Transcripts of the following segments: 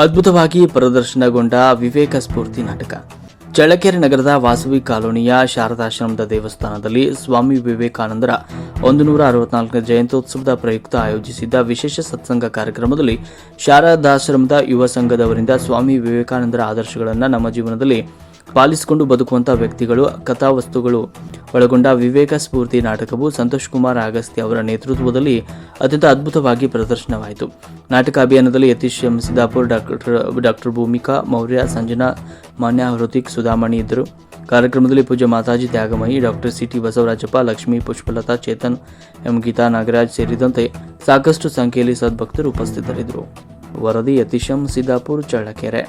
ಅದ್ಭುತವಾಗಿ ಪ್ರದರ್ಶನಗೊಂಡ ವಿವೇಕ ಸ್ಫೂರ್ತಿ ನಾಟಕ. ಚಳ್ಳಕೆರೆ ನಗರದ ವಾಸವಿ ಕಾಲೋನಿಯ ಶಾರದಾಶ್ರಮದ ದೇವಸ್ಥಾನದಲ್ಲಿ ಸ್ವಾಮಿ ವಿವೇಕಾನಂದರ ಒಂದು ನೂರ ಅರವತ್ನಾಲ್ಕನೇ ಜಯಂತ್ಯೋತ್ಸವದ ಪ್ರಯುಕ್ತ ಆಯೋಜಿಸಿದ್ದ ವಿಶೇಷ ಸತ್ಸಂಗ ಕಾರ್ಯಕ್ರಮದಲ್ಲಿ ಶಾರದಾಶ್ರಮದ ಯುವ ಸಂಘದವರಿಂದ ಸ್ವಾಮಿ ವಿವೇಕಾನಂದರ ಆದರ್ಶಗಳನ್ನು ನಮ್ಮ ಜೀವನದಲ್ಲಿ ಪಾಲಿಸಿಕೊಂಡು ಬದುಕುವಂಥ ವ್ಯಕ್ತಿಗಳು, ಕಥಾವಸ್ತುಗಳು ಒಳಗೊಂಡ ವಿವೇಕ ಸ್ಫೂರ್ತಿ ನಾಟಕವು ಸಂತೋಷ್ ಕುಮಾರ್ ಅಗಸ್ತಿ ಅವರ ನೇತೃತ್ವದಲ್ಲಿ ಅತ್ಯಂತ ಅದ್ಭುತವಾಗಿ ಪ್ರದರ್ಶನವಾಯಿತು. ನಾಟಕ ಅಭಿಯಾನದಲ್ಲಿ Yatish M Siddapur doctor doctor Bhoomika, Maurya, Sanjana, Manya Hrithik, Sudhamani ಇದ್ದರು. ಕಾರ್ಯಕ್ರಮದಲ್ಲಿ ಪೂಜ್ಯ Mataji Tyagamayi, doctor C T Basavarajappa, Lakshmi Pushpalatha, Chetan M Geetha Nagaraj ಸೇರಿದಂತೆ ಸಾಕಷ್ಟು ಸಂಖ್ಯೆಯಲ್ಲಿ ಸದ್ಭಕ್ತರು ಉಪಸ್ಥಿತರಿದ್ದರು. ವರದಿ ಯತೀಶಂ ಸಿದ್ದಾಪುರ್ ಚಳ್ಳಕೆರೆ.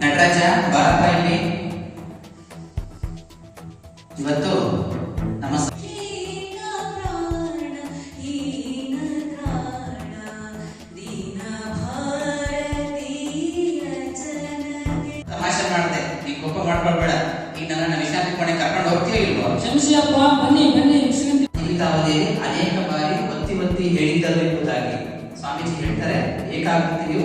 ನಟರಾಜ ಬಾರಪ್ಪ ಇಲ್ಲಿ ಇವತ್ತು ಸ- ತಮಾಷೆ ಮಾಡಿದೆ ನೀ ಕೋಪ ಮಾಡ್ಕೊಳ್ಬೇಡ. ಈಗ ನನ್ನ ವಿಶ್ರಾಂತಿ ಕೋಣೆ ಕರ್ಕೊಂಡು ಹೋಗ್ತೀವಿ ಇಲ್ವೋ? ಬನ್ನಿ ಬನ್ನಿ ವಿಶ್ರಾಂತಿ ಜೀವಿತಾವಧಿಯಲ್ಲಿ ಅನೇಕ ಬಾರಿ ಒತ್ತಿ ಒತ್ತಿ ಎಂಬುದಾಗಿ ಸ್ವಾಮೀಜಿ ಹೇಳ್ತಾರೆ ಏಕಾಗ್ರತೆಯು